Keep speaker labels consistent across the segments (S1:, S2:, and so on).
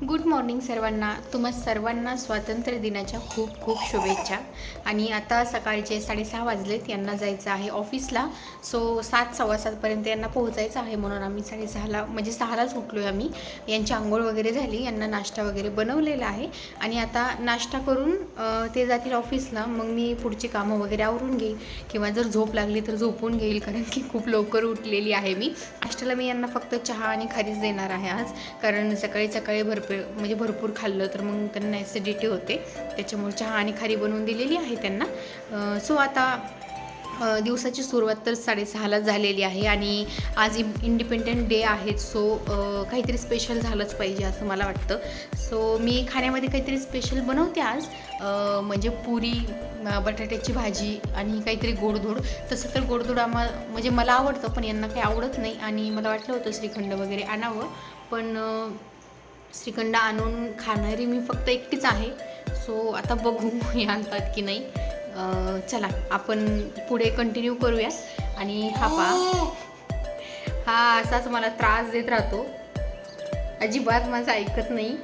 S1: Good morning सर्वांना. तुम्हा सर्वांना स्वातंत्र्य दिनाच्या खूप खूप शुभेच्छा. आणि आता सकाळचे साडेसहा वाजलेत यांना जायचं आहे ऑफिसला. सो सात सव्वा सातपर्यंत यांना पोहोचायचं आहे म्हणून आम्ही साडेसहाला म्हणजे सहालाच उठलो आहे आम्ही. यांची आंघोळ वगैरे झाली यांना नाश्ता वगैरे बनवलेला आहे. आणि आता नाश्ता करून ते जातील ऑफिसला. मग मी पुढची कामं वगैरे आवरून घेईल. किंवा जर झोप लागली तर झोपून घेईल कारण की खूप लवकर उठलेली आहे मी. नाश्त्याला मी यांना फक्त चहा आणि खारीच देणार आहे आज. कारण सकाळी सकाळी भरपूर म्हणजे भरपूर खाल्लं तर मग त्यांना ॲसिडिटी होते. त्याच्यामुळे चहा आणि खारी बनवून दिलेली आहे त्यांना. सो आता दिवसाची सुरुवात तर साडेसहालाच झालेली आहे आणि आज इंडिपेंडंट डे आहे सो काहीतरी स्पेशल झालंच पाहिजे असं मला वाटतं. सो मी खाण्यामध्ये काहीतरी स्पेशल बनवते आज. म्हणजे पुरी बटाट्याची भाजी आणि काहीतरी गोडधोड. तसं तर गोडधोड आम्हा म्हणजे मला आवडतं पण यांना काही आवडत नाही आणि मला वाटलं होतं श्रीखंड वगैरे आणावं. पण श्रीखंड आणून खाणारी मी फक्त एकटीच आहे. सो आता बघू हे आणतात की नाही. चला आपण पुढे कंटिन्यू करूया. आणि हा पा हा असाच मला त्रास देत राहतो. अजिबात माझं ऐकत नाही.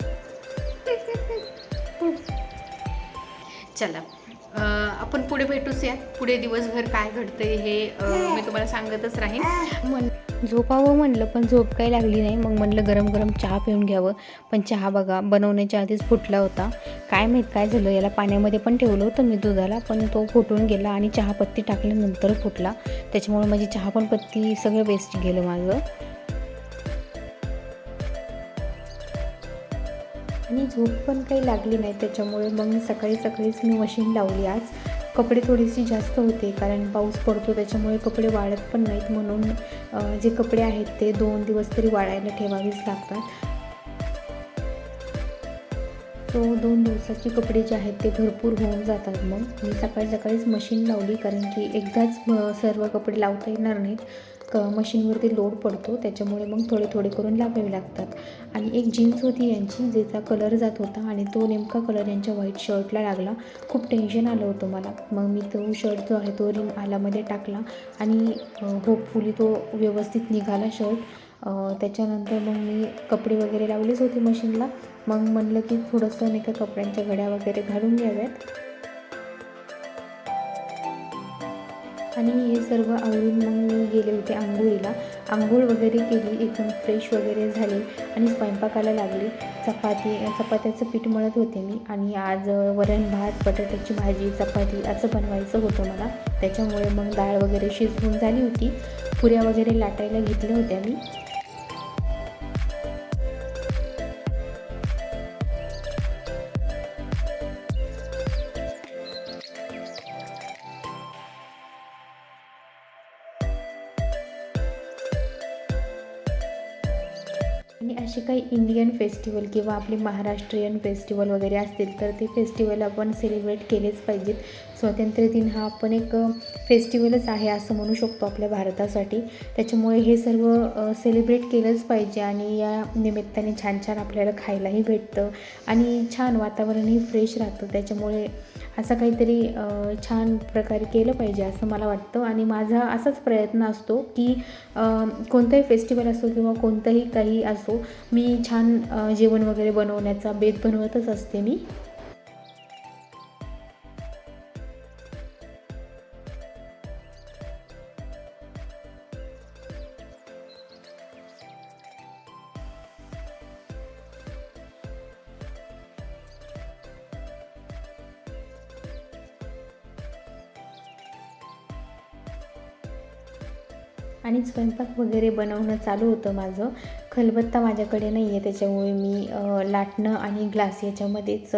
S1: चला. आपण पुढे भेटूच या पुढे दिवसभर काय घडतंय हे मी तुम्हाला सांगतच राहीन. म्हण झोपावं म्हणलं पण झोप काही लागली नाही. मग म्हणलं गरम गरम चहा पिऊन घ्यावं. पण चहा बघा बनवण्याच्या आधीच फुटला होता. काय माहीत काय झालं याला पाण्यामध्ये पण ठेवलं होतं मी दुधाला पण तो फुटून गेला आणि चहापत्ती टाकल्यानंतर फुटला. त्याच्यामुळे माझी चहा पण पत्ती सगळं वेस्ट गेलं माझं. आणि झोप पण काही लागली नाही त्याच्यामुळे मग मी सकाळी सकाळीच मी मशीन लावली आज. कपडे थोडेसे जास्त होते कारण पाऊस पडतो त्याच्यामुळे कपडे वाळत पण नाहीत म्हणून जे कपडे आहेत ते दोन दिवस तरी वाळायला ठेवावेच लागतात. सो दोन दिवसाचे कपडे जे आहेत ते भरपूर होऊन जातात मग. मी सकाळी सकाळीच मशीन लावली कारण की एकदाच सर्व कपडे लावता येणार नाहीत. क मशीनवरती लोड पडतो. त्याच्यामुळे मग थोडे थोडे करून लावावे लागतात. आणि एक जीन्स होती यांची ज्याचा कलर जात होता आणि तो नेमका कलर यांच्या व्हाईट शर्टला लागला. खूप टेन्शन आलं होतं मला. मग मी तो शर्ट जो आहे तो रिम आलामध्ये टाकला आणि होपफुली तो व्यवस्थित निघाला शर्ट. त्याच्यानंतर मग मी कपडे वगैरे लावलेच होते मशीनला. मग म्हणलं की थोडंसं नाही का कपड्यांच्या घड्या वगैरे घालून घ्याव्यात. आणि हे सर्व आवडून मग मी गेले होते आंघोळीला. आंघोळ वगैरे केली एकदम फ्रेश वगैरे झाले आणि स्वयंपाकाला लागले. चपाती चपात्याचं पीठ मळत होते मी आणि आज वरण भात बटाट्याची भाजी चपाती असं बनवायचं होतं मला. त्याच्यामुळे मग डाळ वगैरे शिजवून झाली होती. पुऱ्या वगैरे लाटायला घेतल्या होत्या मी. असे काही इंडियन फेस्टिवल किंवा आपले महाराष्ट्रीयन फेस्टिवल वगैरे असतील तर ते फेस्टिवल आपण सेलिब्रेट केलेच पाहिजेत. स्वातंत्र्य दिन हा आपण एक फेस्टिवलच आहे असं म्हणू शकतो आपल्या भारतासाठी. त्याच्यामुळे हे सर्व सेलिब्रेट केलंच पाहिजे आणि या निमित्ताने छान छान आपल्याला खायलाही भेटतं आणि छान वातावरणही फ्रेश राहतं. त्याच्यामुळे असं काहीतरी छान प्रकारे केलं पाहिजे असं मला वाटतं. आणि माझा असाच प्रयत्न असतो की कोणताही फेस्टिवल असो किंवा कोणतंही काही असो मी छान जेवण वगैरे बनवण्याचा बेत बनवतच असते मी. आणि स्वयंपाक वगैरे बनवणं चालू होतं माझं. खलबत्ता माझ्याकडे नाही आहे त्याच्यामुळे मी लाटणं आणि ग्लास याच्यामध्येच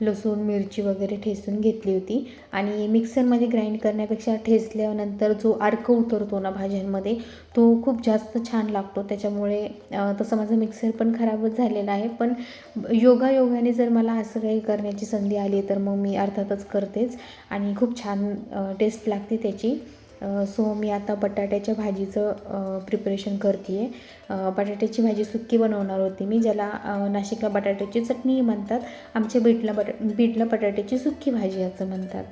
S1: लसूण मिरची वगैरे ठेसून घेतली होती. आणि मिक्सरमध्ये ग्राइंड करण्यापेक्षा ठेसल्यानंतर जो अर्क उतरतो ना भाज्यांमध्ये तो खूप जास्त छान लागतो. त्याच्यामुळे तसं माझं मिक्सर पण खराबच झालेलं आहे. पण योगायोगाने जर मला असं काही करण्याची संधी आली तर मग मी अर्थातच करतेच. आणि खूप छान टेस्ट लागते त्याची. सो मी आता बटाट्याच्या भाजीचं प्रिपरेशन करते आहे बटाट्याची भाजी सुक्की बनवणार होती मी ज्याला नाशिकला बटाट्याची चटणी म्हणतात. आमच्या बीटला बटा बीटला बटाट्याची सुक्की भाजी असं म्हणतात.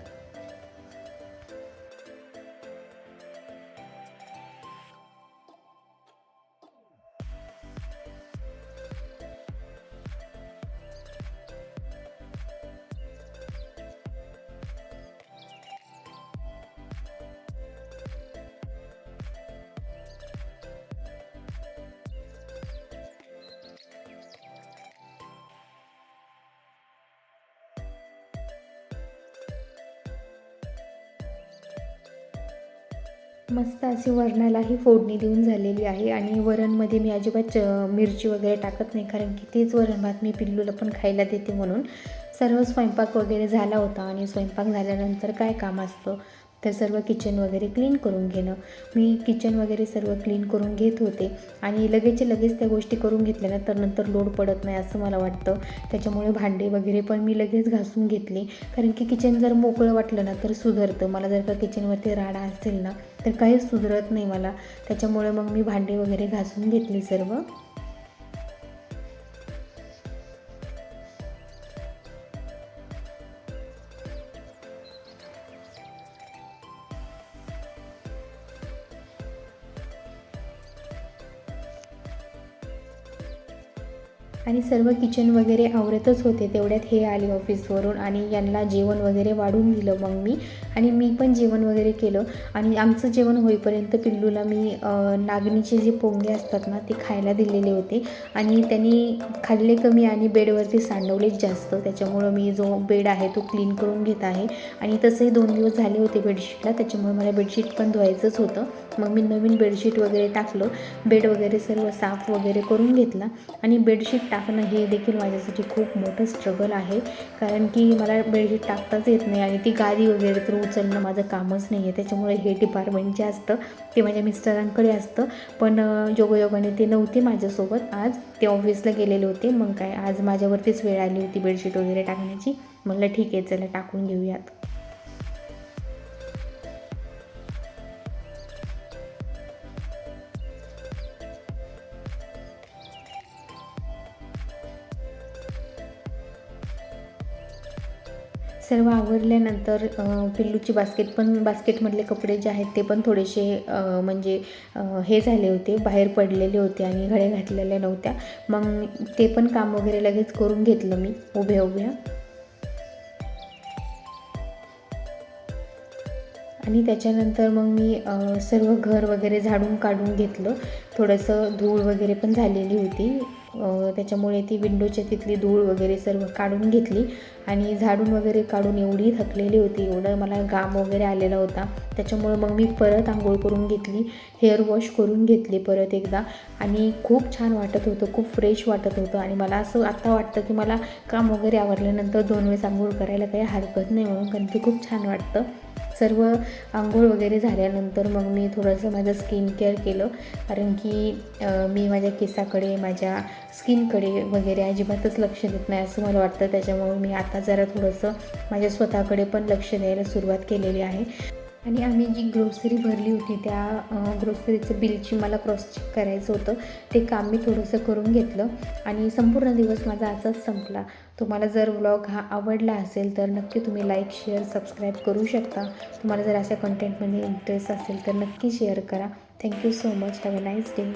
S1: मस्त अशी वरणालाही फोडणी देऊन झालेली आहे आणि वरणमध्ये मी अजिबात च- मिरची वगैरे टाकत नाही कारण की तेच वरण भात मी पिल्लूला पण खायला देते म्हणून. सर्व स्वयंपाक वगैरे झाला होता आणि स्वयंपाक झाल्यानंतर काय काम असतं तर सर्व किचन वगैरे क्लीन करून घेणं. मी किचन वगैरे सर्व क्लीन करून घेत होते आणि लगेचच्या लगेच त्या गोष्टी करून घेतल्या ना तर नंतर लोड पडत नाही असं मला वाटतं. त्याच्यामुळे भांडे वगैरे पण मी लगेच घासून घेतले. कारण की किचन जर मोकळं वाटलं ना तर सुधारतं. मला जर का किचनवरती राडा असेल ना तर काहीच सुधरत नाही मला. त्याच्यामुळे मग मी भांडे वगैरे घासून घेतली सर्व. आणि सर्व किचन वगैरे आवरतच होते. तेवढ्यात हे आले ऑफिसवरून आणि यांना जेवण वगैरे वाढून दिलं मग मी. आणि मी पण जेवण वगैरे केलं. आणि आमचं जेवण होईपर्यंत पिल्लूला मी नागणीचे जे पोंगे असतात ना ते खायला दिलेले होते. आणि त्यांनी खाल्ले कमी आणि बेडवरती सांडवलेच जास्त. त्याच्यामुळं मी जो बेड आहे तो क्लीन करून घेत आहे. आणि तसंही दोन दिवस झाले होते बेडशीटला. त्याच्यामुळे मला बेडशीट पण धुवायचंच होतं. मग मी नवीन बेडशीट वगैरे टाकलं. बेड वगैरे सर्व साफ वगैरे करून घेतला. आणि बेडशीट टाकणं हे देखील माझ्यासाठी खूप मोठं स्ट्रगल आहे. कारण की मला बेडशीट टाकताच येत नाही आणि ती गादी वगैरे तर उचलणं माझं कामच नाही आहे त्याच्यामुळे हे डिपार्टमेंट जे असतं ते माझ्या मिस्टरांकडे असतं. पण अं, योगायोगाने ते नव्हते माझ्यासोबत आज. ते ऑफिसला गेलेले होते. मग काय आज माझ्यावरतीच वेळ आली होती बेडशीट वगैरे टाकण्याची. म्हणलं ठीक आहे चला टाकून घेऊयात. सर्व आवरल्यानंतर पिल्लूची बास्केट पण बास्केटमधले कपडे जे आहेत ते पण थोडेसे म्हणजे हे झाले होते बाहेर पडलेले होते आणि घड्या घातलेल्या नव्हत्या. मग ते पण काम वगैरे लगेच करून घेतलं मी उभ्या उभ्या. आणि त्याच्यानंतर मग मी सर्व घर वगैरे झाडून काढून घेतलं. थोडंसं धूळ वगैरे पण झालेली होती. त्याच्यामुळे ती विंडोच्या तिथली धूळ वगैरे सर्व काढून घेतली आणि झाडून वगैरे काढून एवढी थकलेली होती एवढं मला घाम वगैरे आलेला होता. त्याच्यामुळे मग मी परत आंघोळ करून घेतली हेअर वॉश करून घेतली परत एकदा आणि खूप छान वाटत होतं खूप फ्रेश वाटत होतं आणि मला असं आत्ता वाटतं की मला काम वगैरे आवरल्यानंतर दोन वेळेस आंघोळ करायला काही हरकत नाही म्हणून कारण ते खूप छान वाटतं. सर्व आंघोळ वगैरे झाल्यानंतर मग मी थोडंसं माझं स्किन केअर केलं. कारण की मी माझ्या केसाकडे माझ्या स्किनकडे वगैरे अजिबातच लक्ष देत नाही असं मला वाटतं. त्याच्यामुळे मी आता जरा थोडंसं माझ्या स्वतःकडे पण लक्ष द्यायला सुरुवात केलेली आहे. आणि आम्ही जी ग्रोसरी भरली होती त्या ग्रोसरीचं बिलची मला क्रॉस चेक करायचं होतं. ते काम मी थोडंसं करून घेतलं आणि संपूर्ण दिवस माझा असाच संपला. तुम्हाला जर व्लॉग हा आवडला असेल तर नक्की तुम्ही लाईक शेअर सबस्क्राईब करू शकता. तुम्हाला जर अशा कंटेंटमध्ये इंटरेस्ट असेल तर नक्की शेअर करा. Thank you so much have a nice day